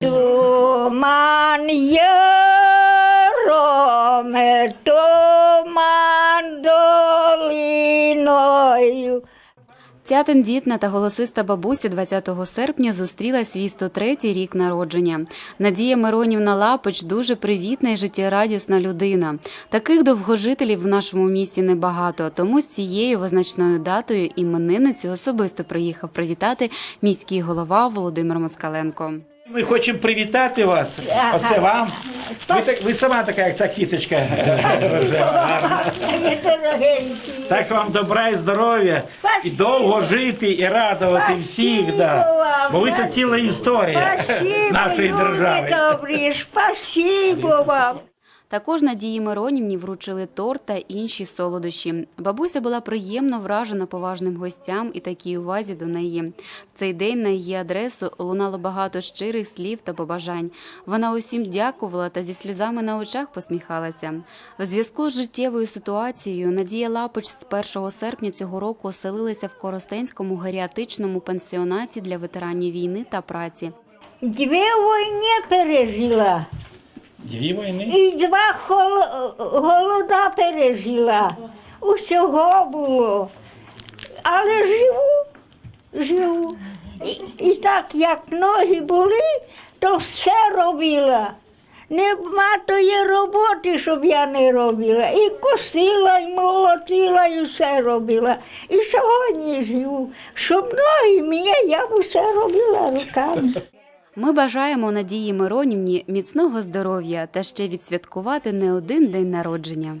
Туман яроме, туман. Ця тендітна та голосиста бабуся 20 серпня зустріла свій 103-й рік народження. Надія Миронівна Лапич дуже привітна і життєрадісна людина. Таких довгожителів в нашому місті небагато, тому з цією визначною датою іменинницю особисто приїхав привітати міський голова Володимир Москаленко. Ми хочемо привітати вас. Оце вам. Ви, так, ви сама така, як ця. Дорогенькі. Так вам добра і здоров'я, і довго жити, і радувати всіх. Да. Бо ви це ціла історія нашої держави. добрі, спасибо вам. Також Надії Миронівні вручили торт та інші солодощі. Бабуся була приємно вражена поважним гостям і такій увазі до неї. В цей день на її адресу лунало багато щирих слів та побажань. Вона усім дякувала та зі сльозами на очах посміхалася. В зв'язку з життєвою ситуацією Надія Лапич з 1 серпня цього року оселилася в Коростенському геріатичному пансіонаті для ветеранів війни та праці. Дві війни пережила. Дві війни. І два хол- голода пережила. Усього було. Але живу, живу. І, і так як ноги були, то все робила. Нема тої роботи, щоб я не робила. І косила, і молотила, і все робила. І сьогодні живу. Щоб ноги мені, я б усе робила руками. Ми бажаємо Надії Миронівні міцного здоров'я та ще відсвяткувати не один день народження.